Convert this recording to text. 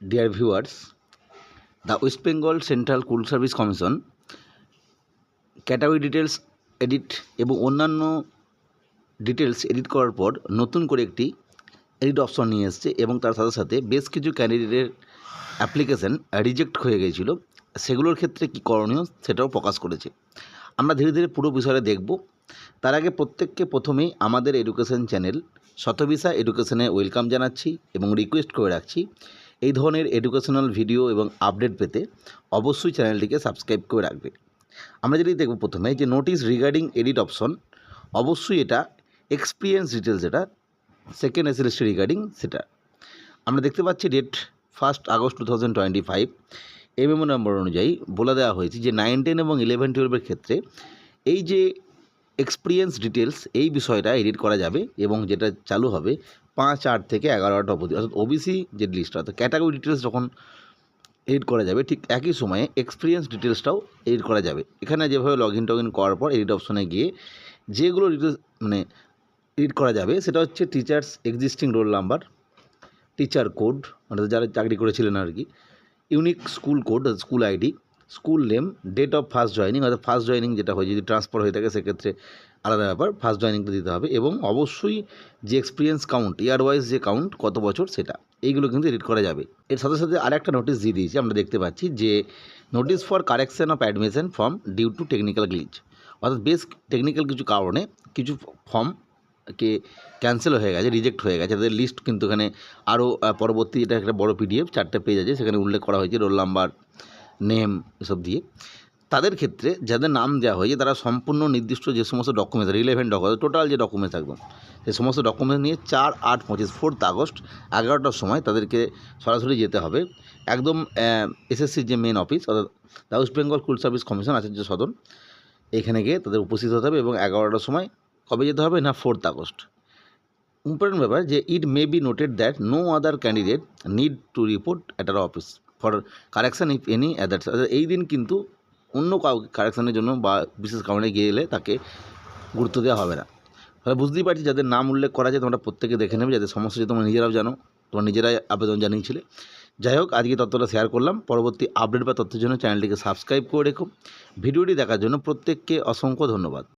Dear viewers the West Bengal Central school service commission category details edit এবং অন্যান্য details edit করার পর নতুন করে একটি এডিট অপশন নিয়ে এসছে এবং তার সাথে সাথে বেশ কিছু ক্যান্ডিডেটের অ্যাপ্লিকেশন রিজেক্ট হয়ে গিয়েছিল। সেগুলোর ক্ষেত্রে কী করণীয় সেটাও প্রকাশ করেছে। আমরা ধীরে ধীরে পুরো বিষয়টা দেখব। তার আগে প্রত্যেককে প্রথমেই আমাদের এডুকেশন চ্যানেল শতবিসা এডুকেশনে ওয়েলকাম জানাচ্ছি এবং রিকোয়েস্ট করে রাখছি। এই ধরনের এডুকেশনাল ভিডিও এবং আপডেট পেতে অবশ্যই চ্যানেলটিকে সাবস্ক্রাইব করে রাখবে। আমরা যদি দেখব প্রথমে যে নোটিস রিগার্ডিং এডিট অপশন অবশ্যই এটা এক্সপিরিয়েন্স ডিটেলস যেটা সেকেন্ড এসএলএসটি রিগার্ডিং সেটা। আমরা দেখতে পাচ্ছি date first August two thousand twenty five memo number অনুযায়ী বলে দেওয়া হয়েছে যে নাইন টেন এবং ইলেভেন টুয়েলভের ক্ষেত্রে এই যে এক্সপিরিয়েন্স ডিটেলস এই বিষয়টা এডিট করা যাবে এবং যেটা চালু হবে পাঁচ, আট থেকে এগারোটা অবধি। অর্থাৎ ওবিসি যে লিস্টটা অর্থাৎ ক্যাটাগরি ডিটেলস যখন এডিট করা যাবে, ঠিক একই সময়ে এক্সপিরিয়েন্স ডিটেলসটাও এডিট করা যাবে। এখানে যেভাবে লগ ইন টগ ইন করার পর এডিট অপশনে গিয়ে যেগুলো ডিটেলস মানে এডিট করা যাবে, সেটা হচ্ছে teachers existing roll number teacher code অর্থাৎ যারা চাকরি করেছিলেন আর কি unique school code school ID school name date of first joining অর্থাৎ ফার্স্ট জয়নিং যেটা হয়, যদি ট্রান্সফার হয়ে থাকে, সেক্ষেত্রে আলাদা ব্যাপার ফার্স্ট জয়নিংটা দিতে হবে এবং অবশ্যই যে এক্সপিরিয়েন্স কাউন্ট ইয়ার ওয়াইজ যে কাউন্ট কত বছর সেটা, এইগুলো কিন্তু এডিট করা যাবে। এর সাথে সাথে আরেকটা নোটিশ দিয়ে দিয়েছি, আমরা দেখতে পাচ্ছি যে notice for correction of admission form due to technical glitch অর্থাৎ বেশ টেকনিক্যাল কিছু কারণে কিছু ফর্ম কে ক্যান্সেল হয়ে গেছে রিজেক্ট হয়ে গেছে, তাদের লিস্ট কিন্তু এখানে আরও পরবর্তী এটা একটা বড় পিডিএফ চারটে পেজ আছে, সেখানে উল্লেখ করা হয়েছে রোল নাম্বার নেম এসব দিয়ে। তাদের ক্ষেত্রে যাদের নাম দেওয়া হয়েছে, তারা সম্পূর্ণ নির্দিষ্ট যে সমস্ত ডকুমেন্টস রিলেভেন্ট ডকুমেন্টস টোটাল যে ডকুমেন্টস একদম সেই সমস্ত ডকুমেন্টস নিয়ে চার, আট, পঁচিশ ফোর্থ আগস্ট এগারোটার সময় তাদেরকে সরাসরি যেতে হবে। একদম এসএসসির যে মেন অফিস অর্থাৎ West Bengal School Service Commission Acharya Sadan, এখানে গিয়ে তাদের উপস্থিত হতে হবে এবং এগারোটার সময় কবে যেতে হবে না ফোর্থ আগস্ট। ইম্পর্টেন্ট ব্যাপার যে it may be noted that no other candidate need to report at our office for correction if any others এই দিন কিন্তু অন্য কাউকে কারেকশানের জন্য বা বিশেষ কারণে গেলে তাকে গুরুত্ব দেওয়া হবে না। তাহলে বুঝতেই পারছি যাদের নাম উল্লেখ করা যায় তোমরা প্রত্যেকে দেখে নেবে যাদের সমস্যা যে তোমরা নিজেরাও জানো, তোমরা নিজেরাই আবেদন জানিয়েছিলে। যাই হোক, আজকে তথ্যটা শেয়ার করলাম। পরবর্তী আপডেট বা তথ্যের জন্য চ্যানেলটিকে সাবস্ক্রাইব করে রেখো। ভিডিওটি দেখার জন্য প্রত্যেককে অসংখ্য ধন্যবাদ।